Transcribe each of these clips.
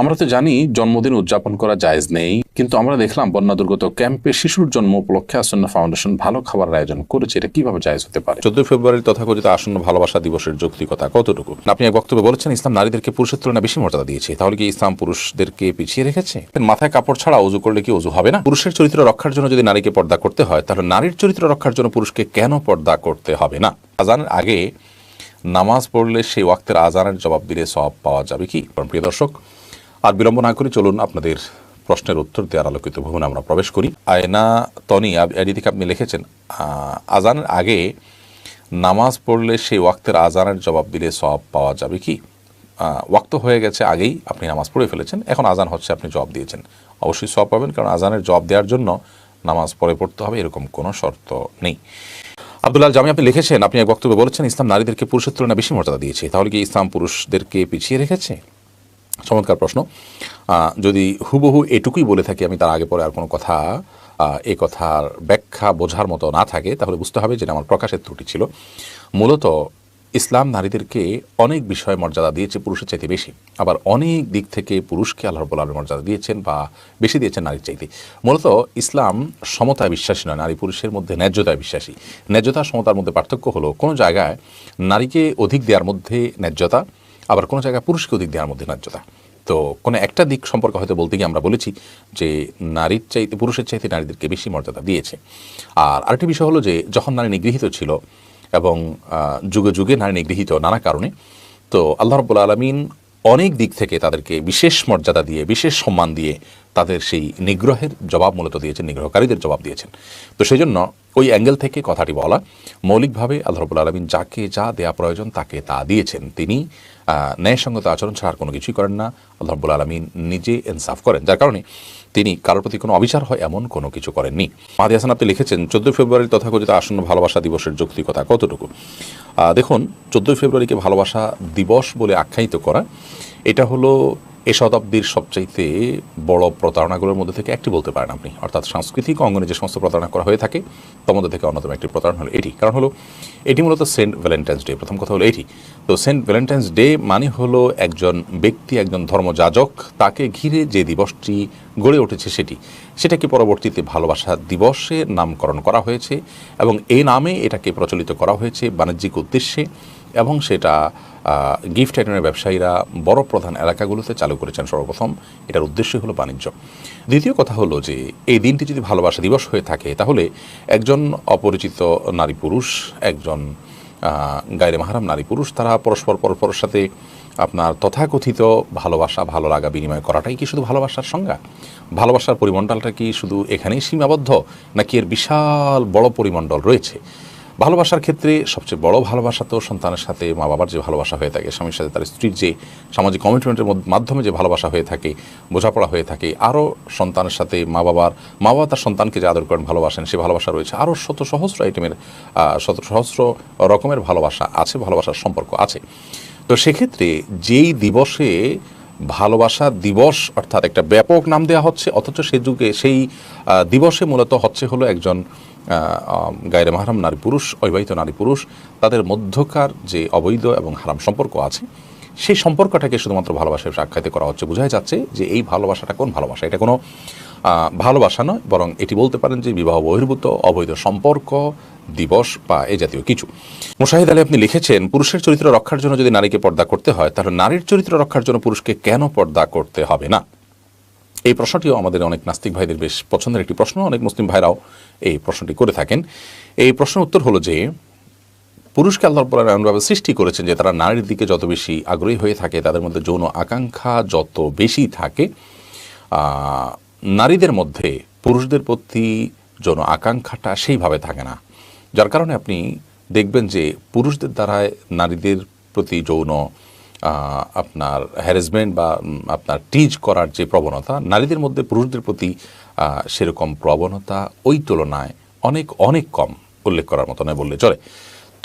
আমরা তো জানি জন্মদিন উদযাপন করা জায়েজ নেই, কিন্তু আমরা দেখলাম বন্যা দুর্গত ক্যাম্পে শিশুর জন্ম উপলক্ষে আসন্ন ফাউন্ডেশন ভালো খাবার আয়োজন করেছে। এটা কীভাবে জায়েজ হতে পারে? চোদ্দই ফেব্রুয়ারির তথাকথিত আসন্ন ভালোবাসা দিবসের যৌক্তিকতা কতটুকু? আপনি এক বক্তব্যে বলেছেন, ইসলাম নারীদেরকে পুরুষের তুলনায় বেশি মর্যাদা দিয়েছে। তাহলে কি ইসলাম পুরুষদেরকে পিছিয়ে রেখেছে? মাথায় কাপড় ছাড়া উজু করলে কি উজু হবে না? পুরুষের চরিত্র রক্ষার জন্য যদি নারীকে পর্দা করতে হয়, তাহলে নারীর চরিত্র রক্ষার জন্য পুরুষকে কেন পর্দা করতে হবে না? আজানের আগে নামাজ পড়লে সেই ওয়াক্তের আজানের জবাব দিলে সব পাওয়া যাবে কি? প্রিয় দর্শক আর বিলম্ব না করে চলুন আপনাদের প্রশ্নের উত্তর দেওয়ার আলোকিত ভবনে আমরা প্রবেশ করি। আয়না তনি এডি থেকে আপনি লিখেছেন আজানের আগে নামাজ পড়লে সেই ওয়াক্তের আজানের জবাব দিলে সব পাওয়া যাবে কি? ওয়াক্ত হয়ে গেছে আগেই আপনি নামাজ পড়ে ফেলেছেন, এখন আজান হচ্ছে আপনি জবাব দিয়েছেন। অবশ্যই সব পাবেন, কারণ আজানের জবাব দেওয়ার জন্য নামাজ পড়ে পড়তে হবে, এরকম কোনো শর্ত নেই। আব্দুল্লাহ জামি, আপনি লিখেছেন, আপনি এক বক্তব্যে বলেছেন, ইসলাম নারীদেরকে পুরুষের তুলনায় বেশি মর্যাদা দিয়েছে। তাহলে কি ইসলাম পুরুষদেরকে পিছিয়ে রেখেছে? চমৎকার প্রশ্ন। যদি হুবহু এটুকুই বলে থাকি, আমি তার আগে পরে আর কোনো কথা এ কথার ব্যাখ্যা বোঝার মতো না থাকে, তাহলে বুঝতে হবে যে এটা আমার প্রকাশের ত্রুটি ছিল। মূলত ইসলাম নারীদেরকে অনেক বিষয়ে মর্যাদা দিয়েছে পুরুষের চাইতে বেশি। আবার অনেক দিক থেকে পুরুষকে আল্লাহ রব্বুল মর্যাদা দিয়েছেন বা বেশি দিয়েছেন নারীর চাইতে। মূলত ইসলাম সমতায় বিশ্বাসী নয়, নারী পুরুষের মধ্যে ন্যায্যতায় বিশ্বাসী। ন্যায্যতা, সমতার মধ্যে পার্থক্য হলো কোনো জায়গায় নারীকে অধিক দেওয়ার মধ্যে ন্যায্যতা আবার কোনো জায়গায় পুরুষকে অধিক দেওয়ার মধ্যে ন্যায্যতা। তো কোনো একটা দিক সম্পর্কে হয়তো বলতে গিয়ে আমরা বলেছি যে নারীর চাইতে, পুরুষের চাইতে নারীদেরকে বেশি মর্যাদা দিয়েছে। আর আরেকটি বিষয় হলো যে যখন নারী নিগৃহীত ছিল এবং যুগে যুগে নারী নিগৃহীত নানা কারণে, তো আল্লাহ রব্বুল আলমিন অনেক দিক থেকে তাদেরকে বিশেষ মর্যাদা দিয়ে, বিশেষ সম্মান দিয়ে তাদের সেই নিগ্রহের জবাব মূলত দিয়েছেন, নিগ্রহকারীদের জবাব দিয়েছেন। তো সেই জন্য ওই অ্যাঙ্গেল থেকে কথাটি বলা, মৌলিকভাবে আল্লাহ রবুল আলমিন যাকে যা দেয়া প্রয়োজন তাকে তা দিয়েছেন। তিনি ন্যায়সঙ্গত আচরণ ছাড়া কোনো কিছুই করেন না। আল্লাহ রব্বুল আলমিন নিজে ইনসাফ করেন, যার কারণে তিনি কারোর প্রতি কোনো অবিচার হয় এমন কোনো কিছু করেননি। মাহাদি হাসান, আপনি লিখেছেন, চোদ্দোই ফেব্রুয়ারির তথাকথিত আসন্ন ভালোবাসা দিবসের যৌক্তিকতা কতটুকু? দেখুন, চোদ্দোই ফেব্রুয়ারিকে ভালোবাসা দিবস বলে আখ্যায়িত করা, এটা হলো এ শতাব্দীর সবচাইতে বড় প্রতারণাগুলোর মধ্যে থেকে একটি বলতে পারেন আপনি। অর্থাৎ সাংস্কৃতিক অঙ্গনে যে সমস্ত প্রতারণা করা হয়ে থাকে, তার মধ্যে থেকে অন্যতম একটি প্রতারণা হলো এটি। কারণ হলো, এটি মূলত সেন্ট ভ্যালেন্টাইন্স ডে। প্রথম কথা হলো এটি। তো সেন্ট ভ্যালেন্টাইন্স ডে মানে হলো একজন ব্যক্তি, একজন ধর্মযাজক, তাকে ঘিরে যে দিবসটি গড়ে উঠেছে সেটি, সেটাকে পরবর্তীতে ভালোবাসা দিবসে নামকরণ করা হয়েছে এবং এই নামে এটাকে প্রচলিত করা হয়েছে বাণিজ্যিক উদ্দেশ্যে। এবং সেটা গিফট আইটেমের ব্যবসায়ীরা বড় প্রধান এলাকাগুলোতে চালু করেছেন সর্বপ্রথম। এটার উদ্দেশ্য হলো বাণিজ্য। দ্বিতীয় কথা হলো যে এই দিনটি যদি ভালোবাসা দিবস হয়ে থাকে তাহলে একজন অপরিচিত নারী পুরুষ একজন আহ, মাহারাম নারী পুরুষ তারা পরস্পর পরস্পরের সাথে আপনার তথাকথিত ভালোবাসা ভালো লাগা বিনিময় করাটাই কি শুধু ভালোবাসার সংজ্ঞা? ভালোবাসার পরিমণ্ডলটা কি শুধু এখানেই সীমাবদ্ধ নাকি এর বিশাল বড় পরিমণ্ডল রয়েছে? ভালোবাসার ক্ষেত্রে সবচেয়ে বড় ভালোবাসা তো সন্তানের সাথে মা বাবার যে ভালোবাসা হয়ে থাকে, স্বামীর সাথে তার স্ত্রীর যে সামাজিক কমিটমেন্টের মাধ্যমে যে ভালোবাসা হয়ে থাকে, বোঝাপড়া হয়ে থাকে, আরও সন্তানের সাথে মা বাবার মা বাবা তার সন্তানকে যে আদর করেন, ভালোবাসেন, সে ভালোবাসা রয়েছে। আরও শত সহস্র আইটেমের শত সহস্র রকমের ভালোবাসা আছে, ভালোবাসার সম্পর্ক আছে। তো সেক্ষেত্রে যেই দিবসে ভালোবাসা দিবস অর্থাৎ একটা ব্যাপক নাম দেওয়া হচ্ছে, অথচ সে যুগে সেই দিবসে মূলত হচ্ছে হলো একজন গায়ের মাহারাম নারী পুরুষ, অবিবাহিত নারী পুরুষ, তাদের মধ্যকার যে অবৈধ এবং হারাম সম্পর্ক আছে, সেই সম্পর্কটাকে শুধুমাত্র ভালোবাসার সাক্ষাৎ করা হচ্ছে। বোঝাই যাচ্ছে যে এই ভালোবাসাটা কোন ভালোবাসা? এটা কোনো ভালোবাসা নয়, বরং এটি বলতে পারেন যে বিবাহ বহির্ভূত, অবৈধ সম্পর্ক, দিবস বা এ জাতীয় কিছু। মুশাহিদ আলী আপনি লিখেছেন, পুরুষের চরিত্র রক্ষার জন্য যদি নারীকে পর্দা করতে হয়, তাহলে নারীর চরিত্র রক্ষার জন্য পুরুষকে কেন পর্দা করতে হবে না? এই প্রশ্নটিও আমাদের অনেক নাস্তিক ভাইদের বেশ পছন্দের একটি প্রশ্ন। অনেক মুসলিম ভাইরাও এই প্রশ্নটি করে থাকেন। এই প্রশ্নের উত্তর হলো যে, পুরুষকে আল্লাহ এমনভাবে সৃষ্টি করেছেন যে তারা নারীর দিকে যত বেশি আগ্রহী হয়ে থাকে, তাদের মধ্যে যৌন আকাঙ্ক্ষা যত বেশি থাকে নারীদের মধ্যে পুরুষদের প্রতি যৌন আকাঙ্ক্ষাটা সেইভাবে থাকে না। যার কারণে আপনি দেখবেন যে পুরুষদের দ্বারায় নারীদের প্রতি যৌন আপনার হ্যারাসমেন্ট বা আপনার টিজ করার যে প্রবণতা, নারীদের মধ্যে পুরুষদের প্রতি সেরকম প্রবণতা ওই তুলনায় অনেক অনেক কম উল্লেখ করার মতো নয় বললে চলে।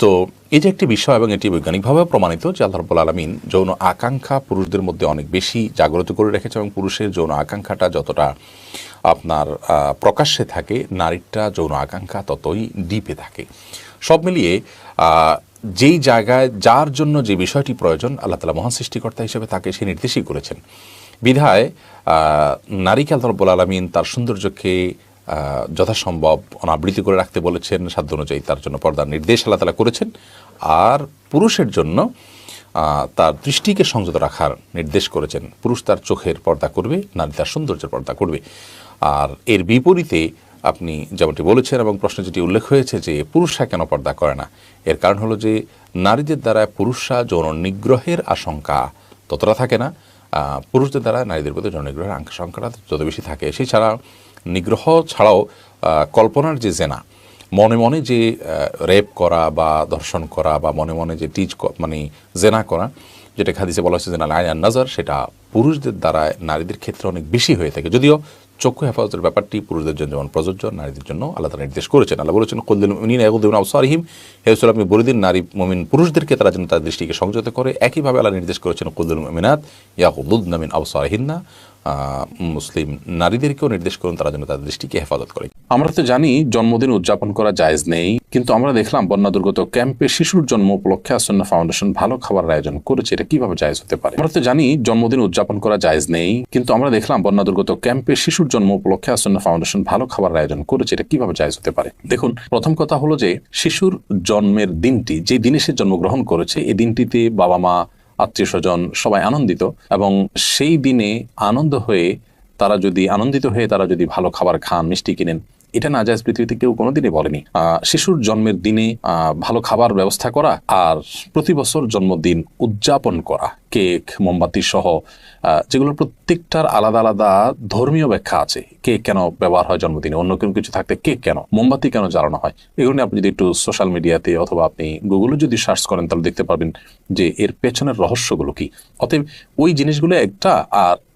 তো এই যে একটি বিষয় এবং এটি বৈজ্ঞানিকভাবে প্রমাণিত যে আল্লাহ আলমিন যৌন আকাঙ্ক্ষা পুরুষদের মধ্যে অনেক বেশি জাগ্রত করে রেখেছে এবং পুরুষের যৌন আকাঙ্ক্ষাটা যতটা আপনার প্রকাশ্যে থাকে, নারীরটা যৌন আকাঙ্ক্ষা ততই ডিপে থাকে। সব মিলিয়ে যেই জায়গায়, যার জন্য যে বিষয়টি প্রয়োজন, আল্লাহ তালা মহান সৃষ্টিকর্তা হিসেবে তাকে সে নির্দেশই করেছেন। বিধায় নারীকে আল্লাহ রব্বুল আলমিন তার সৌন্দর্যকে যথাসম্ভব অনাবৃত করে রাখতে বলেছেন, সাধ্য অনুযায়ী তার জন্য পর্দার নির্দেশ আল্লাহ তালা করেছেন। আর পুরুষের জন্য তার দৃষ্টিকে সংযত রাখার নির্দেশ করেছেন। পুরুষ তার চোখের পর্দা করবে, নারী তার সৌন্দর্যের পর্দা করবে। আর এর বিপরীতে আপনি যেমনটি বলেছেন এবং প্রশ্নে যেটি উল্লেখ হয়েছে যে পুরুষরা কেন পর্দা করে না? এর কারণ হলো যে নারীদের দ্বারা পুরুষরা যৌন নিগ্রহের আশঙ্কা ততটা থাকে না। পুরুষদের দ্বারা নারীদের প্রতি যৌন নিগ্রহের আশঙ্কাটা যত বেশি থাকে, সেই ছাড়া নিগ্রহ ছাড়াও কল্পনার যে জেনা, মনে মনে যে রেপ করা বা ধর্ষণ করা বা মনে মনে যে টিচ মানে জেনা করা যেটা খাদিসে বলা হচ্ছে না আয়ান নজর সেটা পুরুষদের দ্বারা নারীদের ক্ষেত্রে অনেক বেশি হয়ে থাকে। যদিও চক্ষু হেফাজতের ব্যাপারটি পুরুষদের জন্য যেমন প্রযোজ্য, নারীদের জন্য আল্লাহ নির্দেশ করেছেন। আল্লাহ বলেছেন কল্দিন উনি এগুদ্দিন আউসারহিম হেউসুল আপনি বলে দিন, নারী মমিন পুরুষদেরকে তারা যেন তার দৃষ্টিকে সংযত করে। একইভাবে আল্লাহ নির্দেশ করেছেন কলদিন মিনাত ইয়াকুদ্দুদ্দিন আউসারহিন্না মুসলিম নারীদেরকেও নির্দেশ করুন, তারা যেন তাদের দৃষ্টিকে হেফাজত করে। আমরা তো জানি জন্মদিন উদযাপন করা জায়েজ নেই, কিন্তু আমরা দেখলাম বন্যা দুর্গত ক্যাম্পে শিশুর জন্ম উপলক্ষে আসন্ন ফাউন্ডেশন ভালো খাবার আয়োজন করেছে, এটা কীভাবে জায়েজ হতে পারে? আমরা তো জানি জন্মদিন উদযাপন করা জায়েজ নেই, কিন্তু আমরা দেখলাম বন্যা দুর্গত ক্যাম্পে শিশুর জন্ম উপলক্ষে আসন্ন ফাউন্ডেশন ভালো খাবার আয়োজন করেছে, এটা কীভাবে জায়েজ হতে পারে? দেখুন, প্রথম কথা হলো যে, শিশুর জন্মের দিনটি, যে দিনে সে জন্মগ্রহণ করেছে, এই দিনটিতে বাবা মা আত্মীয় স্বজন সবাই আনন্দিত এবং সেই দিনে আনন্দ হয়ে তারা যদি, আনন্দিত হয়ে তারা যদি ভালো খাবার খান, মিষ্টি কিনেন এটা না যায় পৃথিবীতে কেউ কোনোদিনই বলেনি। শিশুর জন্মের দিনে ভালো খাবার ব্যবস্থা করা আর প্রতি বছর জন্মদিন উদযাপন করা। কেক মোমবাতি সহ আহ, যেগুলোর প্রত্যেকটার আলাদা আলাদা ধর্মীয় ব্যাখ্যা আছে। কেক কেন ব্যবহার হয় জন্মদিনে? অন্য কোনো কিছু থাকতে কেক কেন? মোমবাতি কেন জ্বালানো হয়? এগুলো আপনি যদি একটু সোশ্যাল মিডিয়াতে অথবা আপনি গুগলে যদি সার্চ করেন তাহলে দেখতে পারবেন যে এর পেছনের রহস্যগুলো কি। অতএব ওই জিনিসগুলো একটা আর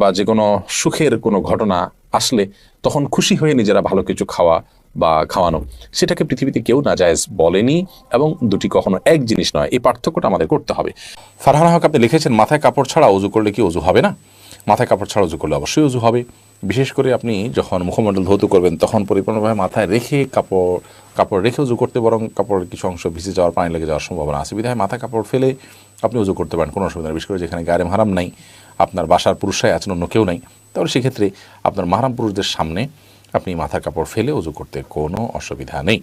বা যে কোনো সুখের কোনো ঘটনা আসলে তখন খুশি হয়ে নিজেরা ভালো কিছু খাওয়া বা খাওয়ানো, সেটাকে পৃথিবীতে কেউ নাজায়েজ বলেনি এবং দুটি কখনো এক জিনিস নয়, এই পার্থক্যটা আমাদের করতে হবে। ফারহান হক, আপনি লিখেছেন, মাথায় কাপড় ছাড়া উজু করলে কি উজু হবে না? মাথায় কাপড় ছাড়া উজু করলে অবশ্যই উজু হবে। বিশেষ করে আপনি যখন মুখমণ্ডল ধৌত করবেন, তখন পরিপূর্ণভাবে মাথায় রেখে কাপড় কাপড় রেখে উজু করতে বরং কাপড়ের কিছু অংশ ভিজে যাওয়ার, পানি লেগে যাওয়ার সম্ভাবনা আছে। বিধায় মাথায় কাপড় ফেলে আপনি উজু করতে পারেন, কোনো অসুবিধা নেই। বিশেষ করে যেখানে গায়ে হারাম নাই, আপনার বাসার পুরুষরাই আছেন, অন্য কেউ নাই, তাহলে সেক্ষেত্রে আপনার মাহারাম পুরুষদের সামনে আপনি মাথার কাপড় ফেলে উজু করতে কোনো অসুবিধা নেই।